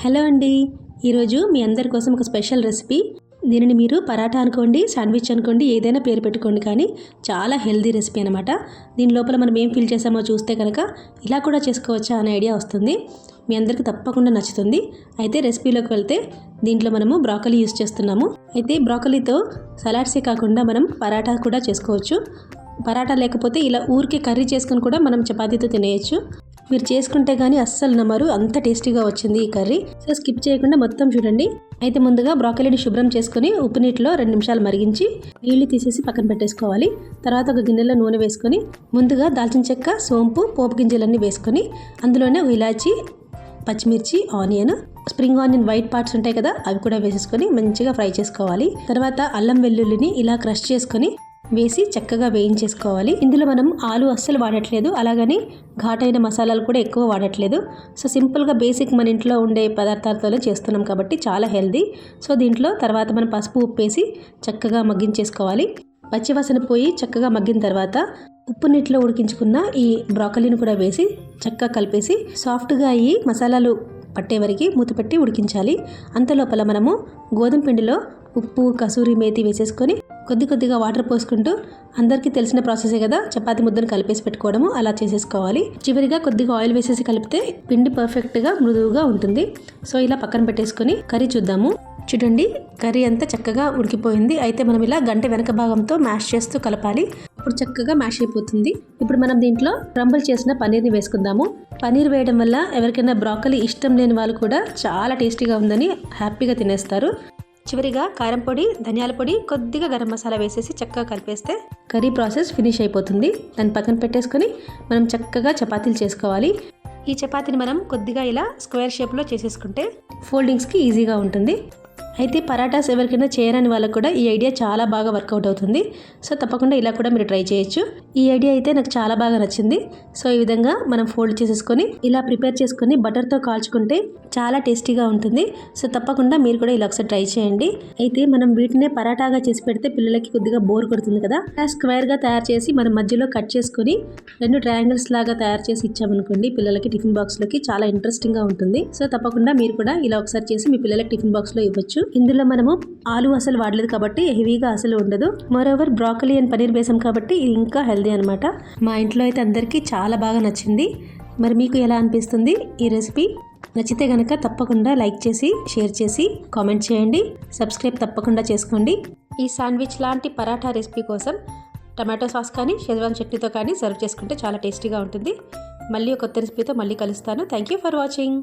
Hello అండి. ఈరోజు మీ అందరి కోసం ఒక స్పెషల్ రెసిపీ. దీనిని మీరు పరాటా అనుకోండి శాండ్విచ్ అనుకోండి ఏదైనా పేరు పెట్టుకోండి కానీ చాలా హెల్దీ రెసిపీ అనమాట దీని లోపల మనం ఏం ఫిల్ చేసామో చూస్తే కనుక ఇలా కూడా చేసుకోవచ్చా అనే ఐడియా వస్తుంది. మీ అందరికీ తప్పకుండా నచ్చుతుంది. అయితే రెసిపీలోకి వెళ్తే దీంట్లో మనము బ్రాకలీ యూస్ చేస్తున్నాము. అయితే బ్రాకలీతో సలాడ్సే కాకుండా మనం పరాటా కూడా చేసుకోవచ్చు. పరాటా లేకపోతే ఇలా ఊరికే కర్రీ చేసుకొని కూడా మనం చపాతీతో తినేయచ్చు. మీరు చేసుకుంటే కానీ అస్సలు నమ్మరు. అంత టేస్టీగా వచ్చింది ఈ కర్రీ. సో స్కిప్ చేయకుండా మొత్తం చూడండి. అయితే ముందుగా బ్రాకలీని శుభ్రం చేసుకుని ఉప్పు నీటిలో రెండు నిమిషాలు మరిగించి నీళ్ళు తీసేసి పక్కన పెట్టేసుకోవాలి. తర్వాత ఒక గిన్నెలో నూనె వేసుకొని ముందుగా దాల్చిన చెక్క సోంపు పోపు గింజలన్నీ వేసుకొని అందులోనే ఒక ఇలాచి పచ్చిమిర్చి onion spring onion white parts ఉంటాయి కదా అవి కూడా వేసేసుకొని మంచిగా ఫ్రై చేసుకోవాలి. తర్వాత అల్లం వెల్లుల్లిని ఇలా క్రష్ చేసుకొని వేసి చక్కగా వేయించేసుకోవాలి. ఇందులో మనం ఆలు అస్సలు వాడట్లేదు. అలాగని ఘాటైన మసాలాలు కూడా ఎక్కువ వాడట్లేదు. సో సింపుల్గా బేసిక్ మన ఇంట్లో ఉండే పదార్థాలతోనే చేస్తున్నాం కాబట్టి చాలా హెల్దీ. సో దీంట్లో తర్వాత మనం పసుపు ఉప్పు వేసి చక్కగా మగ్గించేసుకోవాలి. పచ్చివాసన పోయి చక్కగా మగ్గిన తర్వాత ఉప్పు నీటిలో ఉడికించుకున్న ఈ బ్రాకలీని కూడా వేసి చక్కగా కలిపేసి సాఫ్ట్గా అయ్యి మసాలాలు పట్టే వరకు మూతపెట్టి ఉడికించాలి. అంతలోపల మనము గోధుమ పిండిలో ఉప్పు కసూరి మేతి వేసేసుకొని కొద్ది కొద్దిగా వాటర్ పోసుకుంటూ అందరికీ తెలిసిన ప్రాసెసే కదా చపాతి ముద్దను కలిపేసి పెట్టుకోవడము అలా చేసేసుకోవాలి. చివరిగా కొద్దిగా ఆయిల్ వేసేసి కలిపితే పిండి పర్ఫెక్ట్గా మృదువుగా ఉంటుంది. సో ఇలా పక్కన పెట్టేసుకొని కర్రీ చూద్దాము. చూడండి కర్రీ అంతా చక్కగా ఉడికిపోయింది. అయితే మనం ఇలా గంట వెనక భాగంతో మ్యాష్ చేస్తూ కలపాలి. అప్పుడు చక్కగా మ్యాష్ అయిపోతుంది. ఇప్పుడు మనం దీంట్లో రంబుల్ చేసిన పన్నీర్ని వేసుకుందాము. పన్నీర్ వేయడం వల్ల ఎవరికైనా బ్రాకలీ ఇష్టం లేని వాళ్ళు కూడా చాలా టేస్టీగా ఉందని హ్యాపీగా తినేస్తారు. చివరిగా కారం పొడి ధనియాల పొడి కొద్దిగా గరం మసాలా వేసేసి చక్కగా కలిపేస్తే కర్రీ ప్రాసెస్ ఫినిష్ అయిపోతుంది. దాన్ని పక్కన పెట్టేసుకొని మనం చక్కగా చపాతీలు చేసుకోవాలి. ఈ చపాతీని మనం కొద్దిగా ఇలా స్క్వేర్ షేప్లో చేసేసుకుంటే ఫోల్డింగ్స్కి ఈజీగా ఉంటుంది. అయితే పరాటాస్ ఎవరికైనా చేయరని వాళ్ళకు కూడా ఈ ఐడియా చాలా బాగా వర్కౌట్ అవుతుంది. సో తప్పకుండా ఇలా కూడా మీరు ట్రై చేయొచ్చు. ఈ ఐడియా అయితే నాకు చాలా బాగా నచ్చింది. సో ఈ విధంగా మనం ఫోల్డ్ చేసేసుకొని ఇలా ప్రిపేర్ చేసుకొని బటర్తో కాల్చుకుంటే చాలా టేస్టీగా ఉంటుంది. సో తప్పకుండా మీరు కూడా ఇలా ఒకసారి ట్రై చేయండి. అయితే మనం వీటినే పరాటాగా చేసి పెడితే పిల్లలకి కొద్దిగా బోర్ కొడుతుంది కదా. ఇలా స్క్వేర్గా తయారు చేసి మనం మధ్యలో కట్ చేసుకొని రెండు ట్రయాంగిల్స్ లాగా తయారు చేసి ఇచ్చామనుకోండి పిల్లలకి టిఫిన్ బాక్స్లోకి చాలా ఇంట్రెస్టింగ్గా ఉంటుంది. సో తప్పకుండా మీరు కూడా ఇలా ఒకసారి చేసి మీ పిల్లలకి టిఫిన్ బాక్స్లో ఇవ్వచ్చు. ఇందులో మనము ఆలు అసలు వాడలేదు కాబట్టి హెవీగా అసలు ఉండదు. Moreover broccoli and paneer besan కాబట్టి ఇది ఇంకా హెల్దీ అనమాట మా ఇంట్లో అయితే అందరికీ చాలా బాగా నచ్చింది. మరి మీకు ఎలా అనిపిస్తుంది ఈ రెసిపీ? నచ్చితే కనుక తప్పకుండా లైక్ చేసి షేర్ చేసి కామెంట్ చేయండి. సబ్స్క్రైబ్ తప్పకుండా చేసుకోండి. ఈ శాండ్విచ్ లాంటి పరాఠా రెసిపీ కోసం టమాటో సాస్ కానీ షెజ్వాన్ చట్నీతో కానీ సర్వ్ చేసుకుంటే చాలా టేస్టీగా ఉంటుంది. మళ్ళీ ఒక కొత్త రెసిపీతో మళ్ళీ కలుస్తాను. Thank you for watching